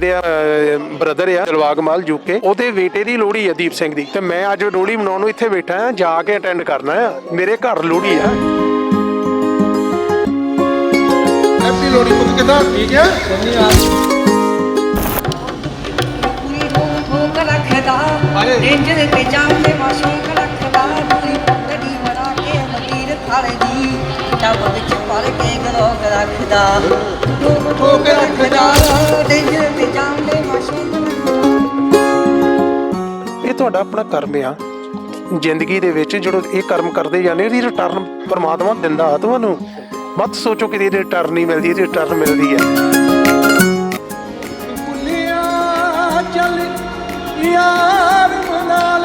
ਮੇਰੇ ਬ੍ਰਦਰ ਆ ਦਿਲਵਾਗਮਾਲ ਯੂਕੇ ਉਹਦੇ ਬੇਟੇ ਦੀ ਲੋਹੜੀ ਆ ਦੀਪ ਸਿੰਘ ਦੀ। ਤੇ ਮੈਂ ਅੱਜ ਲੋਹੜੀ ਮਨਾਉਣ ਨੂੰ ਇੱਥੇ ਬੈਠਾ ਆ ਜਾ ਕੇ ਅਟੈਂਡ ਕਰਨਾ ਆ। ਮੇਰੇ ਘਰ ਲੋਹੜੀ ਆ। ਹੈਪੀ ਲੋਹੜੀ ਪੁੱਤ ਕਿਦਾਂ? ਠੀਕ ਹੈ ਪੂਰੀ ਠੋਕ ਠੋਕ ਰੱਖਦਾ ਹਾਏ। ਡੇਂਜਰ ਤੇ ਜਾਂਦੇ ਮਾਸ਼ੂਕ ਰੱਖਦਾ ਪੂਰੀ ਗੱਡੀ ਬਣਾ ਕੇ ਮਤੀਰ ਥਾਲੇ ਦੀ ਟੱਬ ਵਿੱਚ ਪੜ ਕੇ ਗਲੋਗ ਰੱਖਦਾ। ਠੋਕ ਠੋਕ ਰੱਖਦਾ। ਡੇਂਜਰ ਤੁਹਾਡਾ ਆਪਣਾ ਕਰਮ ਆ। ਜ਼ਿੰਦਗੀ ਦੇ ਵਿੱਚ ਜਦੋਂ ਇਹ ਕਰਮ ਕਰਦੇ ਜਾਂਦੇ, ਇਹਦੀ ਰਿਟਰਨ ਪਰਮਾਤਮਾ ਦਿੰਦਾ ਆ ਤੁਹਾਨੂੰ। ਮਤ ਸੋਚੋ ਕਿ ਇਹਦੀ ਰਿਟਰਨ ਨਹੀਂ ਮਿਲਦੀ, ਇਹਦੀ ਰਿਟਰਨ ਮਿਲਦੀ ਹੈ। ਪੁੱਲਿਆ ਚੱਲ, ਯਾਰ ਮਨਾ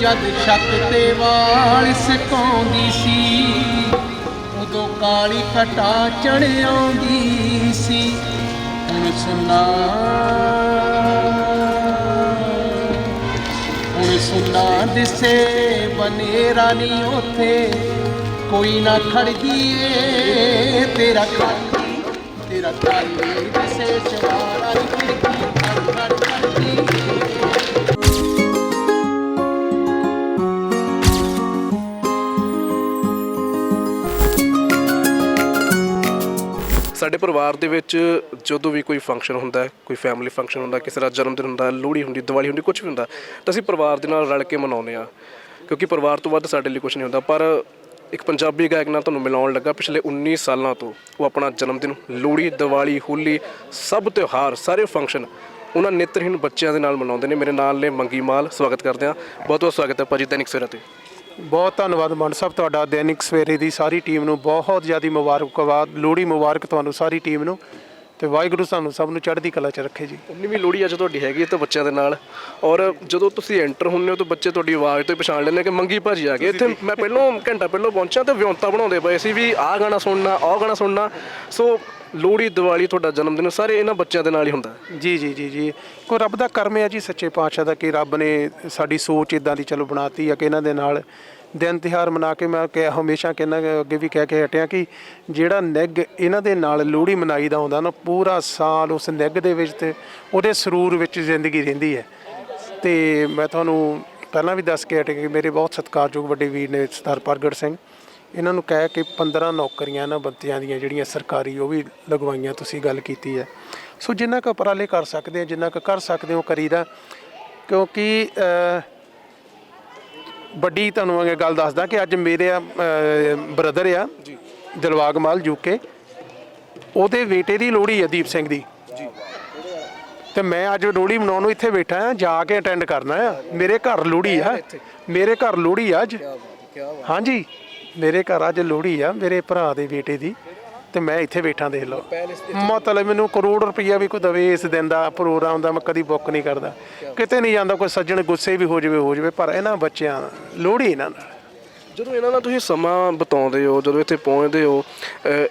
ਜਦ ਛੱਤ ਤੇ ਵਾਲ ਸਕਾਉਂਦੀ ਸੀ, ਉਦੋਂ ਕਾਲੀ ਘਟਾ ਚੜ ਆਉਂਦੀ ਸੀ। ਹੁਣ ਸੁਣਾ ਹੁਣ ਸੁਣਾ ਦਿਸੇ ਬਨੇਰਾ ਨਹੀਂ ਉਥੇ, ਕੋਈ ਨਾ ਖੜਦੀ ਏ ਤੇਰਾ ਖਾਲੀ ਤੇਰਾ ਖਾਲੀ ਦਿਸੇ, ਚਵਾਰਾ ਦੀ ਖੜਦੀ ਸਾਡੇ ਪਰਿਵਾਰ ਦੇ ਵਿੱਚ ਜਦੋਂ ਵੀ ਕੋਈ ਫੰਕਸ਼ਨ ਹੁੰਦਾ ਹੈ, ਕੋਈ ਫੈਮਿਲੀ ਫੰਕਸ਼ਨ ਹੁੰਦਾ, ਕਿਸੇ ਦਾ ਜਨਮ ਦਿਨ ਹੁੰਦਾ, ਲੋਹੜੀ ਹੁੰਦੀ, ਦੀਵਾਲੀ ਹੁੰਦੀ ਕੁਝ ਵੀ ਹੁੰਦਾ, ਤਾਂ ਅਸੀਂ ਪਰਿਵਾਰ ਦੇ ਨਾਲ ਰਲ ਕੇ ਮਨਾਉਂਦੇ ਆ ਕਿਉਂਕਿ ਪਰਿਵਾਰ ਤੋਂ ਵੱਧ ਸਾਡੇ ਲਈ ਕੁਝ ਨਹੀਂ ਹੁੰਦਾ, ਪਰ ਇੱਕ ਪੰਜਾਬੀ ਗਾਇਕ ਨਾਲ ਤੁਹਾਨੂੰ ਮਿਲਾਉਣ ਲੱਗਾ, ਪਿਛਲੇ 19 ਸਾਲਾਂ ਤੋਂ ਉਹ ਆਪਣਾ ਜਨਮ ਦਿਨ ਲੋਹੜੀ, ਦੀਵਾਲੀ, ਹੋਲੀ, ਸਭ ਤਿਉਹਾਰ, ਸਾਰੇ ਫੰਕਸ਼ਨ ਉਹਨਾਂ ਨੇਤਰਹੀਣ ਬੱਚਿਆਂ ਦੇ ਨਾਲ ਮਨਾਉਂਦੇ ਨੇ। ਮੇਰੇ ਨਾਲ ਨੇ ਮੰਗੀ ਮਾਲ, ਸਵਾਗਤ ਕਰਦੇ ਆ ਬਹੁਤ ਬਹੁਤ ਸਵਾਗਤ ਹੈ ਭਾਜੀ ਦੈਨਿਕ ਸਵੇਰਾ ਤੇ। ਬਹੁਤ ਧੰਨਵਾਦ ਮਨ ਸਾਹਿਬ, ਤੁਹਾਡਾ ਦੈਨਿਕ ਸਵੇਰੇ ਦੀ ਸਾਰੀ ਟੀਮ ਨੂੰ ਬਹੁਤ ਜ਼ਿਆਦਾ ਮੁਬਾਰਕਬਾਦ, ਲੋਹੜੀ ਮੁਬਾਰਕ ਤੁਹਾਨੂੰ ਸਾਰੀ ਟੀਮ ਨੂੰ ਤੇ ਵਾਹਿਗੁਰੂ ਸਾਨੂੰ ਸਭ ਨੂੰ ਚੜ੍ਹਦੀ ਕਲਾ 'ਚ ਰੱਖੇ ਜੀ। 19ਵੀਂ ਲੋਹੜੀ ਅੱਜ ਤੁਹਾਡੀ ਹੈਗੀ ਹੈ ਤਾਂ ਬੱਚਿਆਂ ਦੇ ਨਾਲ ਔਰ ਜਦੋਂ ਤੁਸੀਂ ਐਂਟਰ ਹੁੰਦੇ ਹੋ ਤਾਂ ਬੱਚੇ ਤੁਹਾਡੀ ਆਵਾਜ਼ ਤੋਂ ਹੀ ਪਛਾਣ ਲੈਂਦੇ ਕਿ ਮੰਗੀ ਭਾਜੀ ਆ ਗਏ। ਇੱਥੇ ਮੈਂ ਪਹਿਲਾਂ ਘੰਟਾ ਪਹਿਲਾਂ ਪਹੁੰਚਿਆ ਤੇ ਵਿਉਂਤਾ ਬਣਾਉਂਦੇ ਪਏ ਸੀ ਵੀ ਆਹ ਗਾਣਾ ਸੁਣਨਾ, ਆਹ ਗਾਣਾ ਸੁਣਨਾ। ਸੋ ਲੋਹੜੀ, ਦੀਵਾਲੀ ਤੁਹਾਡਾ ਜਨਮ ਦਿਨ ਸਾਰੇ ਇਹਨਾਂ ਬੱਚਿਆਂ ਦੇ ਨਾਲ ਹੀ ਹੁੰਦਾ ਜੀ ਜੀ ਜੀ ਜੀ। ਕੋਈ ਰੱਬ ਦਾ ਕਰਮ ਹੈ ਜੀ ਸੱਚੇ ਪਾਤਸ਼ਾਹ ਦਾ ਕਿ ਰੱਬ ਨੇ ਸਾਡੀ ਸੋਚ ਇਦਾਂ ਦੀ ਚਲੋ ਬਣਾਤੀ ਆ ਕਿ ਇਹਨਾਂ ਦੇ ਨਾਲ ਦਿਨ ਤਿਹਾਰ ਮਨਾ ਕੇ ਮੈਂ ਕਿ ਹਮੇਸ਼ਾ ਕਹਿੰਦਾ ਅੱਗੇ ਵੀ ਕਹਿ ਕੇ ਹਟਿਆ ਕਿ ਜਿਹੜਾ ਨਿੱਘ ਇਹਨਾਂ ਦੇ ਨਾਲ ਲੋਹੜੀ ਮਨਾਈ ਦਾ ਹੁੰਦਾ ਨਾ, ਪੂਰਾ ਸਾਲ ਉਸ ਨਿੱਘ ਦੇ ਵਿੱਚ ਤੇ ਉਹਦੇ ਸਰੂਰ ਵਿੱਚ ਜ਼ਿੰਦਗੀ ਰਹਿੰਦੀ ਹੈ। ਤੇ ਮੈਂ ਤੁਹਾਨੂੰ ਪਹਿਲਾਂ ਵੀ ਦੱਸ ਕੇ ਹਟਿਆ ਕਿ ਮੇਰੇ ਬਹੁਤ ਸਤਿਕਾਰਯੋਗ ਵੱਡੇ ਵੀਰ ਨੇ ਸਰਦਾਰ ਪ੍ਰਗਟ ਸਿੰਘ। ਇਹਨਾਂ ਨੂੰ ਕਹਿ ਕੇ 15 ਨੌਕਰੀਆਂ ਇਹਨਾਂ ਬੰਤਿਆਂ ਦੀਆਂ ਜਿਹੜੀਆਂ ਸਰਕਾਰੀ ਉਹ ਵੀ ਲਗਵਾਈਆਂ ਤੁਸੀਂ ਗੱਲ ਕੀਤੀ ਹੈ। ਸੋ ਜਿੰਨਾ ਕੁ ਉਪਰਾਲੇ ਕਰ ਸਕਦੇ ਆ ਜਿੰਨਾ ਕੁ ਕਰ ਸਕਦੇ ਹੋ ਕਰੀਦਾ ਕਿਉਂਕਿ ਵੱਡੀ ਤੁਹਾਨੂੰ ਇਹ ਗੱਲ ਦੱਸਦਾ ਕਿ ਅੱਜ ਮੇਰੇ ਬ੍ਰਦਰ ਆ ਦਿਲਵਾਗਮਾਲ ਯੂਕੇ ਉਹਦੇ ਬੇਟੇ ਦੀ ਲੋਹੜੀ ਆ ਦੀਪ ਸਿੰਘ ਦੀ। ਤੇ ਮੈਂ ਅੱਜ ਲੋਹੜੀ ਮਨਾਉਣ ਨੂੰ ਇੱਥੇ ਬੈਠਾ ਆ ਜਾ ਕੇ ਅਟੈਂਡ ਕਰਨਾ ਆ। ਮੇਰੇ ਘਰ ਲੋਹੜੀ ਆ। ਮੇਰੇ ਘਰ ਲੋਹੜੀ ਆ ਅੱਜ। ਹਾਂਜੀ। ਮੇਰੇ ਘਰ ਅੱਜ ਲੋਹੜੀ ਆ ਮੇਰੇ ਭਰਾ ਦੇ ਬੇਟੇ ਦੀ ਤੇ ਮੈਂ ਇੱਥੇ ਬੈਠਾ ਦੇਖ ਲਓ। ਮਤਲਬ ਮੈਨੂੰ ਕਰੋੜ ਰੁਪਈਆ ਵੀ ਕੋਈ ਦਵੇ ਇਸ ਦਿਨ ਦਾ ਪ੍ਰੋਗਰਾਮ ਦਾ ਮੈਂ ਕਦੀ ਬੁੱਕ ਨਹੀਂ ਕਰਦਾ। ਕਿਤੇ ਨਹੀਂ ਜਾਂਦਾ ਕੋਈ ਸੱਜਣ ਗੁੱਸੇ ਵੀ ਹੋ ਜਾਵੇ ਹੋ ਜਾਵੇ ਪਰ ਇਹਨਾਂ ਬੱਚਿਆਂ ਲੋਹੜੀ ਇਹਨਾਂ ਨਾਲ। ਜਦੋਂ ਇਹਨਾਂ ਨਾਲ ਤੁਸੀਂ ਸਮਾਂ ਬਿਤਾਉਂਦੇ ਹੋ ਜਦੋਂ ਇੱਥੇ ਪਹੁੰਚਦੇ ਹੋ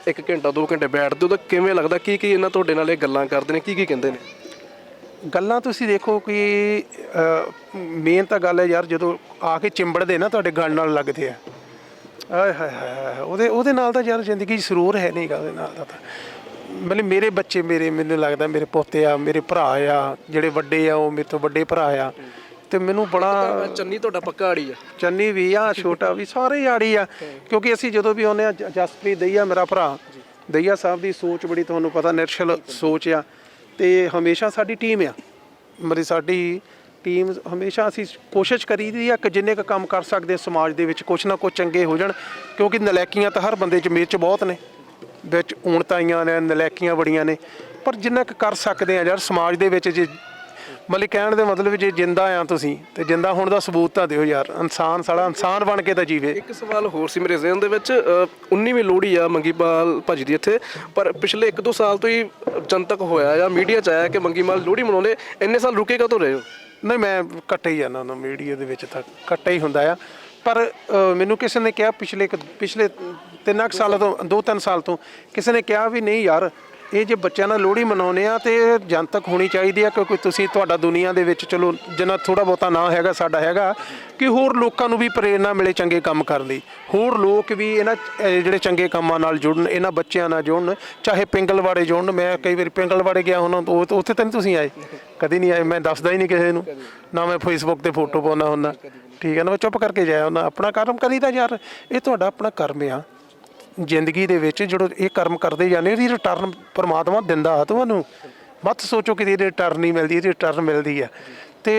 ਇੱਕ ਘੰਟਾ ਦੋ ਘੰਟੇ ਬੈਠਦੇ ਹੋ ਤਾਂ ਕਿਵੇਂ ਲੱਗਦਾ ਕੀ ਕੀ ਇਹਨਾਂ ਤੁਹਾਡੇ ਨਾਲ ਇਹ ਗੱਲਾਂ ਕਰਦੇ ਨੇ ਕੀ ਕੀ ਕਹਿੰਦੇ ਨੇ? ਗੱਲਾਂ ਤੁਸੀਂ ਦੇਖੋ ਕਿ ਮੇਨ ਤਾਂ ਗੱਲ ਹੈ ਯਾਰ ਜਦੋਂ ਆ ਕੇ ਚਿੰਬੜਦੇ ਨਾ ਤੁਹਾਡੇ ਗੱਲ ਨਾਲ ਲੱਗਦੇ ਆ। ਆਏ ਹਾਏ ਉਹਦੇ ਉਹਦੇ ਨਾਲ ਤਾਂ ਯਾਰ ਜ਼ਿੰਦਗੀ 'ਚ ਸਰੂਰ ਹੈ ਨਹੀਂਗਾ ਉਹਦੇ ਨਾਲ ਤਾਂ ਮਤਲਬ ਮੇਰੇ ਬੱਚੇ ਮੇਰੇ ਮੈਨੂੰ ਲੱਗਦਾ ਮੇਰੇ ਪੋਤੇ ਆ ਮੇਰੇ ਭਰਾ ਆ ਜਿਹੜੇ ਵੱਡੇ ਆ ਉਹ ਮੇਰੇ ਤੋਂ ਵੱਡੇ ਭਰਾ ਆ। ਤੇ ਮੈਨੂੰ ਬੜਾ ਚੰਨੀ ਤੁਹਾਡਾ ਪੱਕਾ ਆੜੀ ਆ? ਚੰਨੀ ਵੀ ਆ ਛੋਟਾ ਵੀ ਸਾਰੇ ਯਾਰੀ ਆ। ਕਿਉਂਕਿ ਅਸੀਂ ਜਦੋਂ ਵੀ ਆਉਂਦੇ ਆ ਜਸਪ੍ਰੀਤ ਦਈਆ ਮੇਰਾ ਭਰਾ। ਦਈਆ ਸਾਹਿਬ ਦੀ ਸੋਚ ਬੜੀ ਤੁਹਾਨੂੰ ਪਤਾ ਨਿਰਛਲ ਸੋਚ ਆ। ਤੇ ਹਮੇਸ਼ਾ ਸਾਡੀ ਟੀਮ ਆ। ਮਰੀ ਸਾਡੀ ਟੀਮ ਹਮੇਸ਼ਾ ਅਸੀਂ ਕੋਸ਼ਿਸ਼ ਕਰੀ ਦੀ ਆ ਕਿ ਜਿੰਨੇ ਕੁ ਕੰਮ ਕਰ ਸਕਦੇ ਸਮਾਜ ਦੇ ਵਿੱਚ, ਕੁਛ ਨਾ ਕੁਛ ਚੰਗੇ ਹੋ ਜਾਣ, ਕਿਉਂਕਿ ਨਲੈਕੀਆਂ ਤਾਂ ਹਰ ਬੰਦੇ 'ਚ ਮਿਰਚ ਬਹੁਤ ਨੇ, ਵਿੱਚ ਊਣਤਾਈਆਂ ਨੇ, ਨਲੈਕੀਆਂ ਬੜੀਆਂ ਨੇ, ਪਰ ਜਿੰਨਾ ਕੁ ਕਰ ਸਕਦੇ ਆ ਯਾਰ ਸਮਾਜ ਦੇ ਵਿੱਚ ਜੇ ਮਤਲਬ ਕਹਿਣ ਦੇ ਮਤਲਬ ਜੇ ਜਿੰਦਾ ਆ ਤੁਸੀਂ ਤੇ ਜਿੰਦਾ ਹੋਣ ਦਾ ਸਬੂਤ ਤਾਂ ਦਿਓ ਯਾਰ। ਇਨਸਾਨ ਸਾਲਾ ਇਨਸਾਨ ਬਣ ਕੇ ਤਾਂ ਜੀਵੇ। ਇੱਕ ਸਵਾਲ ਹੋਰ ਸੀ ਮੇਰੇ ਜ਼ਿਹਨ ਦੇ ਵਿੱਚ ਅ, 19ਵੀਂ ਲੋਹੜੀ ਆ ਮੰਗੀਮਾਲ ਭਾਜੀ ਦੀ ਇੱਥੇ ਪਰ ਪਿਛਲੇ 1-2 ਸਾਲ ਤੋਂ ਹੀ ਜਨਤਕ ਹੋਇਆ ਜਾਂ ਮੀਡੀਆ 'ਚ ਆਇਆ ਕਿ ਮੰਗੀਮਾਲ ਲੋਹੜੀ ਮਨਾਉਂਦੇ ਇੰਨੇ ਸਾਲ ਰੁਕੇ ਕਦੋਂ ਰਹੇ ਹੋ? ਨਹੀਂ ਮੈਂ ਕੱਟੇ ਹੀ ਜਾਂਦਾ ਉਹਨਾਂ ਮੀਡੀਆ ਦੇ ਵਿੱਚ ਤਾਂ ਕੱਟਾ ਹੀ ਹੁੰਦਾ ਆ। ਪਰ ਅ, ਮੈਨੂੰ ਕਿਸੇ ਨੇ ਕਿਹਾ ਪਿਛਲੇ ਕੁ- ਪਿਛਲੇ ਤਿੰਨ ਕੁ ਸਾਲਾਂ ਤੋਂ ਦੋ ਤਿੰਨ ਸਾਲ ਤੋਂ ਕਿਸੇ ਨੇ ਕਿਹਾ ਵੀ ਨਹੀਂ ਯਾਰ ਇਹ ਜੇ ਬੱਚਿਆਂ ਨਾਲ ਲੋਹੜੀ ਮਨਾਉਂਦੇ ਆ ਤੇ ਇਹ ਜਨਤਕ ਹੋਣੀ ਚਾਹੀਦੀ ਆ ਕਿਉਂਕਿ ਤੁਸੀਂ ਤੁਹਾਡਾ ਦੁਨੀਆ ਦੇ ਵਿੱਚ ਚਲੋ ਜਿੰਨਾ ਥੋੜਾ ਬਹੁਤਾ ਨਾ ਹੈਗਾ ਸਾਡਾ ਹੈਗਾ ਕਿ ਹੋਰ ਲੋਕਾਂ ਨੂੰ ਵੀ ਪ੍ਰੇਰਣਾ ਮਿਲੇ ਚੰਗੇ ਕੰਮ ਕਰਨ ਦੀ ਹੋਰ ਲੋਕ ਵੀ ਇਹਨਾਂ ਅਹ, ਜਿਹੜੇ ਚੰਗੇ ਕੰਮਾਂ ਨਾਲ ਜੁੜਨ ਇਹਨਾਂ ਬੱਚਿਆਂ ਨਾਲ ਜੁੜਨ ਚਾਹੇ ਪਿੰਗਲਵਾੜੇ ਜੁੜਨ ਮੈਂ ਕਈ ਵਾਰੀ ਪਿੰਗਲਵਾੜੇ ਗਿਆ ਹੁਣ ਉਹ ਉੱਥੇ ਤਾਂ ਨਹੀਂ ਤੁਸੀਂ ਆਏ? ਕਦੀ ਨਹੀਂ ਆਏ? ਮੈਂ ਦੱਸਦਾ ਹੀ ਨਹੀਂ ਕਿਸੇ ਨੂੰ। ਨਾ ਮੈਂ ਫੇਸਬੁੱਕ ਤੇ ਫੋਟੋ ਪਾਉਂਦਾ ਹੁੰਦਾ। ਠੀਕ ਹੈ ਨਾ ਮੈਂ ਚੁੱਪ ਕਰਕੇ ਜਾਇਆ ਹੁੰਦਾ। ਆਪਣਾ ਕਰਮ ਕਰੀਦਾ ਯਾਰ। ਇਹ ਤੁਹਾਡਾ ਆਪਣਾ ਕਰਮ ਆ। ਜ਼ਿੰਦਗੀ ਦੇ ਵਿੱਚ ਜਦੋਂ ਇਹ ਕਰਮ ਕਰਦੇ ਜਾਂਦੇ, ਇਹਦੀ ਰਿਟਰਨ ਪਰਮਾਤਮਾ ਦਿੰਦਾ ਆ ਤੁਹਾਨੂੰ ਮਤ ਸੋਚੋ ਕਿ ਇਹਦੀ ਰਿਟਰਨ ਨਹੀਂ ਮਿਲਦੀ, ਇਹਦੀ ਰਿਟਰਨ ਮਿਲਦੀ ਆ। ਤੇ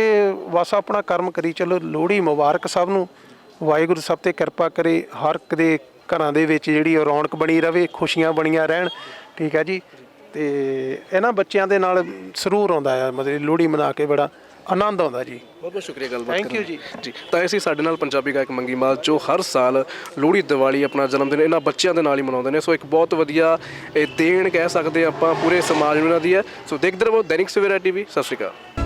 ਬਸ ਆਪਣਾ ਕਰਮ ਕਰੀ ਚਲੋ, ਲੋਹੜੀ ਮੁਬਾਰਕ ਸਭ ਨੂੰ। ਵਾਹਿਗੁਰੂ ਸਭ ਤੇ ਕਿਰਪਾ ਕਰੇ, ਹਰ ਇੱਕ ਦੇ ਘਰਾਂ ਦੇ ਵਿੱਚ ਜਿਹੜੀ ਰੌਣਕ ਬਣੀ ਰਵੇ, ਖੁਸ਼ੀਆਂ ਬਣੀਆਂ ਰਹਿਣ, ਠੀਕ ਹੈ ਜੀ। ਤੇ ਇਹਨਾਂ ਬੱਚਿਆਂ ਦੇ ਨਾਲ ਸਰੂਰ ਆਉਂਦਾ ਆ, ਮਤਲਬ ਲੋਹੜੀ ਮਨਾ ਕੇ ਬੜਾ। ਆਨੰਦ ਆਉਂਦਾ ਜੀ। ਬਹੁਤ ਬਹੁਤ ਸ਼ੁਕਰੀਆ ਗੱਲਬਾਤ Thank you ਕਰਨ ਲਈ। ਜੀ ਤਾਂ ਇਹ ਸੀ ਸਾਡੇ ਨਾਲ ਪੰਜਾਬੀ ਗਾਇਕ ਮੰਗੀ ਮਾਲ ਜੋ ਹਰ ਸਾਲ ਲੋਹੜੀ ਦੀਵਾਲੀ ਆਪਣਾ ਜਨਮ ਦਿਨ ਇਹਨਾਂ ਬੱਚਿਆਂ ਦੇ ਨਾਲ ਹੀ ਮਨਾਉਂਦੇ ਨੇ। ਸੋ ਇੱਕ ਬਹੁਤ ਵਧੀਆ ਇਹ ਦੇਣ ਕਹਿ ਸਕਦੇ ਹਾਂ ਆਪਾਂ ਪੂਰੇ ਸਮਾਜ ਨੂੰ ਇਹਨਾਂ ਦੀ ਹੈ। ਸੋ ਦੇਖਦੇ ਰਹੋ ਦੈਨਿਕ ਸਵੇਰਾ ਟੀਵੀ। ਸਤਿ ਸ਼੍ਰੀ ਅਕਾਲ।